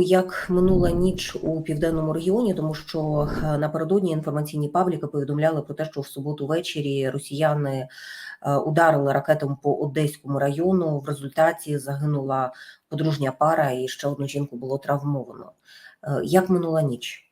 Як минула ніч у південному регіоні, тому що е, напередодні інформаційні пабліки повідомляли про те, що в суботу ввечері росіяни е, ударили ракетами по Одеському району. В результаті загинула подружня пара, і ще одну жінку було травмовано. Е, Як минула ніч?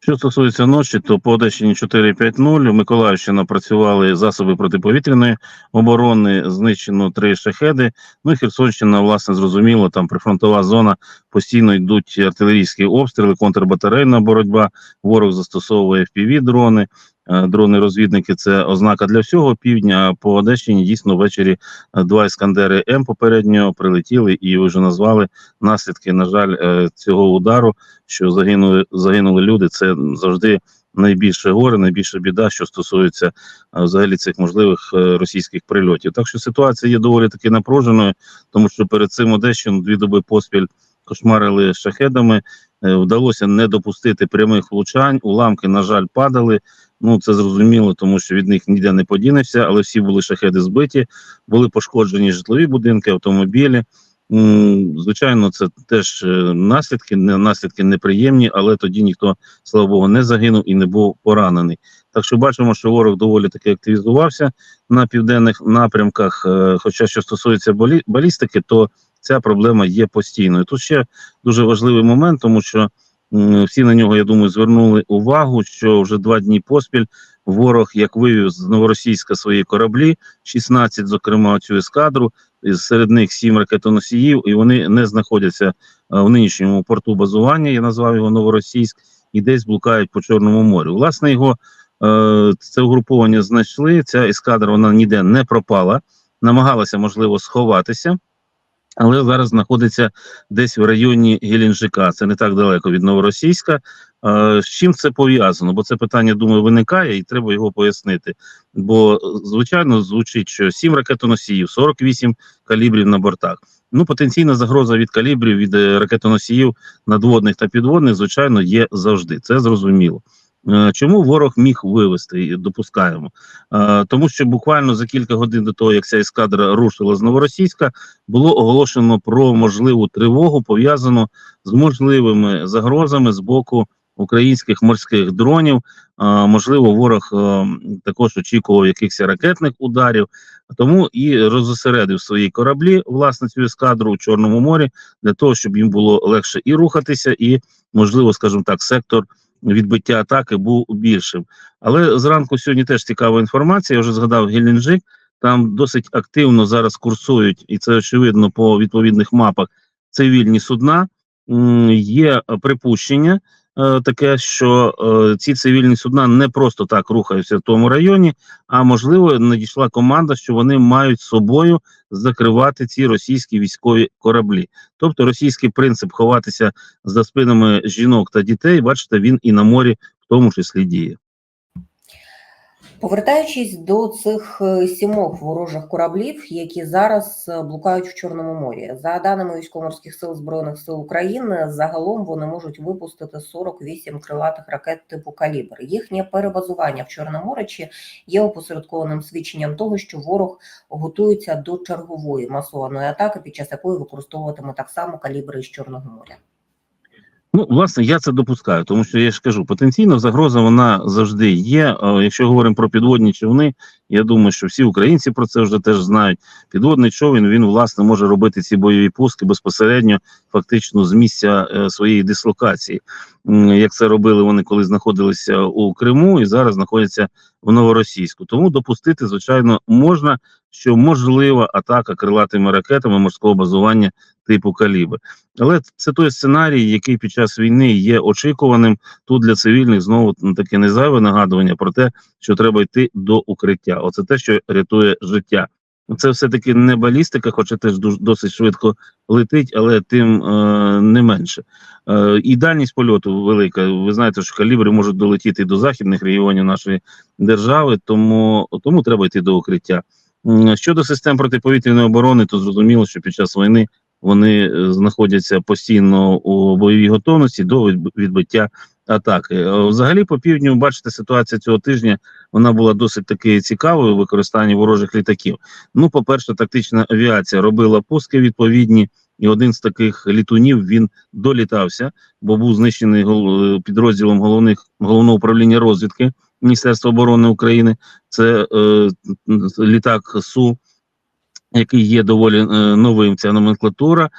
Що стосується ночі, то по Одещині 4-5-0, Миколаївщина працювали засоби протиповітряної оборони, знищено три шахеди. Ну і Херсонщина, власне, зрозуміло, там прифронтова зона, постійно йдуть артилерійські обстріли, контрбатарейна боротьба, ворог застосовує FPV-дрони, е, дрони-розвідники – це ознака для всього півдня, по Одещині дійсно ввечері е, два іскандери М попередньо прилетіли і вже назвали наслідки, на жаль, е, цього удару, що загинули, загинули люди, це завжди найбільше горе, найбільша біда, що стосується е, взагалі цих можливих е, російських прильотів. Так що ситуація є доволі таки напруженою, тому що перед цим Одещину дві доби поспіль кошмарили шахедами. Е, Вдалося не допустити прямих влучань. Уламки, на жаль, падали. Ну це зрозуміло, тому що від них ніде не подінешся, але всі були шахеди збиті, були пошкоджені житлові будинки, автомобілі. Звичайно, це теж е, наслідки, не наслідки неприємні, але тоді ніхто, слава Богу, не загинув і не був поранений. Так що бачимо, що ворог доволі таки активізувався на південних напрямках. Е, Хоча що стосується балі- балістики, то ця проблема є постійною. Тут ще дуже важливий момент, тому що всі на нього, я думаю, звернули увагу, що вже два дні поспіль ворог як вивів з новоросійська свої кораблі, 16, зокрема, цю ескадру. Серед них сім ракетоносіїв, і вони не знаходяться е, в нинішньому порту базування. Я назвав його Новоросійськ, і десь блукають по Чорному морю. Власне, його е, це угруповання знайшли. Ця ескадра вона ніде не пропала, намагалася можливо сховатися, але зараз знаходиться десь в районі Геленджика. Це не так далеко від Новоросійська. З чим це пов'язано? Бо це питання, думаю, виникає, і треба його пояснити. Бо, звичайно, звучить, що 7 ракетоносіїв, 48 калібрів на бортах. Ну, потенційна загроза від калібрів від е, ракетоносіїв надводних та підводних, звичайно, є завжди. Це зрозуміло. Е, Чому ворог міг вивести, допускаємо? Е, Тому що буквально за кілька годин до того, як ця ескадра рушила з Новоросійська, було оголошено про можливу тривогу, пов'язану з можливими загрозами з боку українських морських дронів. Можливо, ворог е, також очікував якихось ракетних ударів, тому і розосередив свої кораблі, власне, цю ескадру у Чорному морі, для того, щоб їм було легше і рухатися, і, можливо, скажімо так, сектор відбиття атаки був більшим. Але зранку сьогодні теж цікава інформація. Я вже згадав Геленджик. Там досить активно зараз курсують, і це очевидно по відповідних мапах цивільні судна. Є припущення таке, що е, ці цивільні судна не просто так рухаються в тому районі, а можливо надійшла команда, що вони мають собою закривати ці російські військові кораблі. Тобто російський принцип ховатися за спинами жінок та дітей, бачите, він і на морі в тому числі діє. Повертаючись до цих е, сімох ворожих кораблів, які зараз е, блукають в Чорному морі, за даними військово-морських сил збройних сил України, загалом вони можуть випустити 48 крилатих ракет типу калібр. Їхнє перебазування в Чорному чи є опосередкованим свідченням того, що ворог готується до чергової масованої атаки, під час якої використовуватиме так само калібри із Чорного моря. Ну, власне, я це допускаю, тому що я ж кажу, потенційно загроза вона завжди є. Е, Якщо говоримо про підводні човни, я думаю, що всі українці про це вже теж знають. Підводний човен він власне може робити ці бойові пуски безпосередньо, фактично з місця е, своєї дислокації, як це робили вони, коли знаходилися у Криму, і зараз знаходяться в Новоросійську. Тому допустити, звичайно, можна, що можлива атака крилатими ракетами морського базування типу калібр. Але це той сценарій, який під час війни є очікуваним. Тут для цивільних знову таке незайве нагадування про те, що треба йти до укриття. Оце те, що рятує життя. Це все-таки не балістика, хоча теж досить швидко летить, але тим е, не менше. Е, і дальність польоту велика. Ви знаєте, що калібри можуть долетіти до західних регіонів нашої держави, тому, тому треба йти до укриття. Щодо систем протиповітряної оборони, то зрозуміло, що під час війни вони е, знаходяться постійно у бойовій готовності до відбиття атаки. Е, Взагалі, по півдню, бачите, ситуація цього тижня вона була досить таки цікавою в використанні ворожих літаків. Ну, по-перше, тактична авіація робила пуски відповідні і один з таких літунів він долітався, бо був знищений е, підрозділом головних головного управління розвідки Міністерства оборони України. Це е, літак Су, який є доволі е, новим. Ця номенклатура. Е,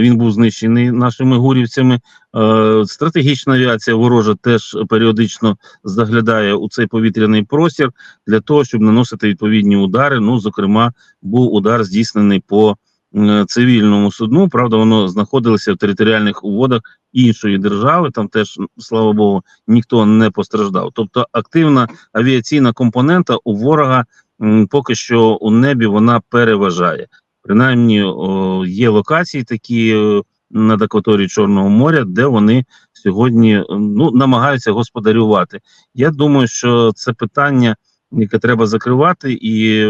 він був знищений нашими гурівцями. Е, стратегічна авіація ворожа теж періодично заглядає у цей повітряний простір для того, щоб наносити відповідні удари. Ну, зокрема, був удар здійснений по е, цивільному судну. Правда, воно знаходилося в територіальних водах іншої держави. Там теж, слава Богу, ніхто не постраждав. Тобто, активна авіаційна компонента у ворога поки що у небі вона переважає. Принаймні, є локації такі е, над акваторією Чорного моря, де вони сьогодні е, ну намагаються господарювати. Я думаю, що це питання, яке треба закривати, і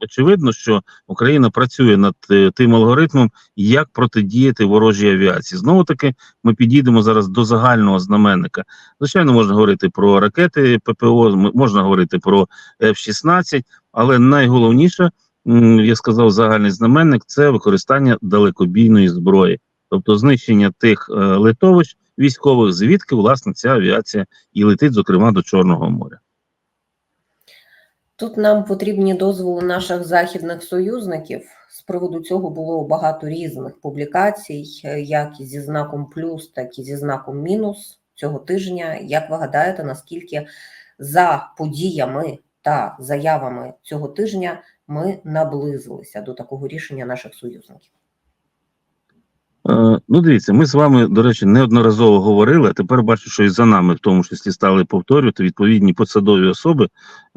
очевидно, що Україна працює над е, тим алгоритмом, як протидіяти ворожій авіації. Знову таки, ми підійдемо зараз до загального знаменника. Звичайно, можна говорити про ракети ППО, можна говорити про F-16, але найголовніше, я сказав, загальний знаменник це використання далекобійної зброї, тобто знищення тих е, литовищ військових, звідки власне ця авіація і летить, зокрема до Чорного моря. Тут нам потрібні дозволи наших західних союзників. З приводу цього було багато різних публікацій, е, як зі знаком плюс, так і зі знаком мінус цього тижня. Як ви гадаєте, наскільки за подіями та заявами цього тижня ми наблизилися до такого рішення наших союзників? Е, ну, дивіться, ми з вами, до речі, неодноразово говорили, а тепер бачу, що і за нами, в тому числі, стали повторювати відповідні посадові особи, е,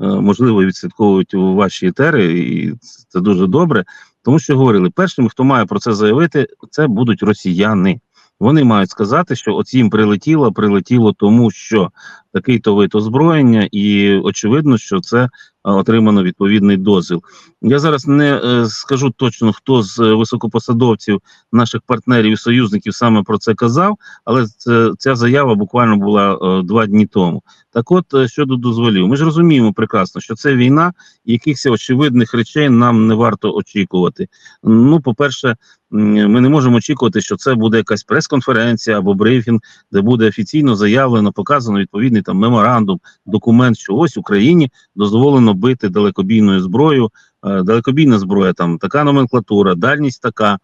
можливо, відслідковують ваші етери, і це дуже добре. Тому що говорили, першими, хто має про це заявити, це будуть росіяни. Вони мають сказати, що от їм прилетіло, прилетіло тому, що такий то вид озброєння, і очевидно, що це е, отримано відповідний дозвіл. Я зараз не е, скажу точно, хто з е, високопосадовців наших партнерів і союзників саме про це казав, але це, ця заява буквально була е, два дні тому. Так от щодо дозволів, ми ж розуміємо прекрасно, що це війна, і якихось очевидних речей нам не варто очікувати. Ну, по-перше, ми не можемо очікувати, що це буде якась прес-конференція або брифінг, де буде офіційно заявлено, показано відповідний там меморандум, документ, що ось Україні дозволено бити далекобійною зброєю. Е, далекобійна зброя, там така номенклатура, дальність така. Е,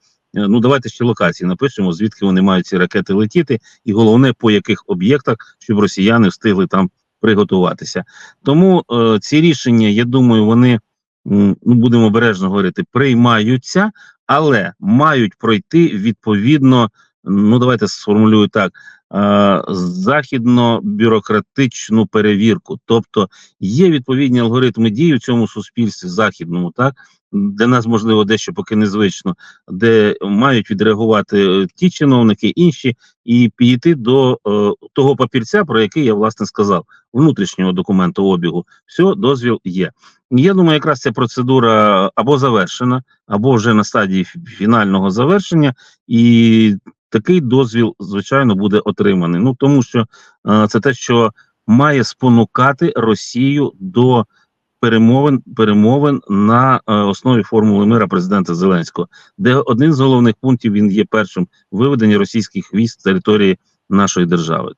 Ну, давайте ще локації напишемо, звідки вони мають ці ракети летіти, і головне по яких об'єктах, щоб росіяни встигли там приготуватися. Тому е, ці рішення, я думаю, вони ну будемо обережно говорити, приймаються, але мають пройти відповідно. Ну, давайте сформулюю так: західно-бюрократичну перевірку. Тобто є відповідні алгоритми дій у цьому суспільстві західному, так для нас можливо дещо поки незвично, де мають відреагувати е, ті чиновники, інші, і підійти до е, того папірця, про який я власне сказав, внутрішнього документу обігу. Все, дозвіл є. Я думаю, якраз ця процедура або завершена, або вже на стадії фінального завершення, і такий дозвіл, звичайно, буде отриманий. Ну тому що е, це те, що має спонукати Росію до перемовин перемовин на е, основі формули мира президента Зеленського, де один з головних пунктів він є першим виведення російських військ з території нашої держави.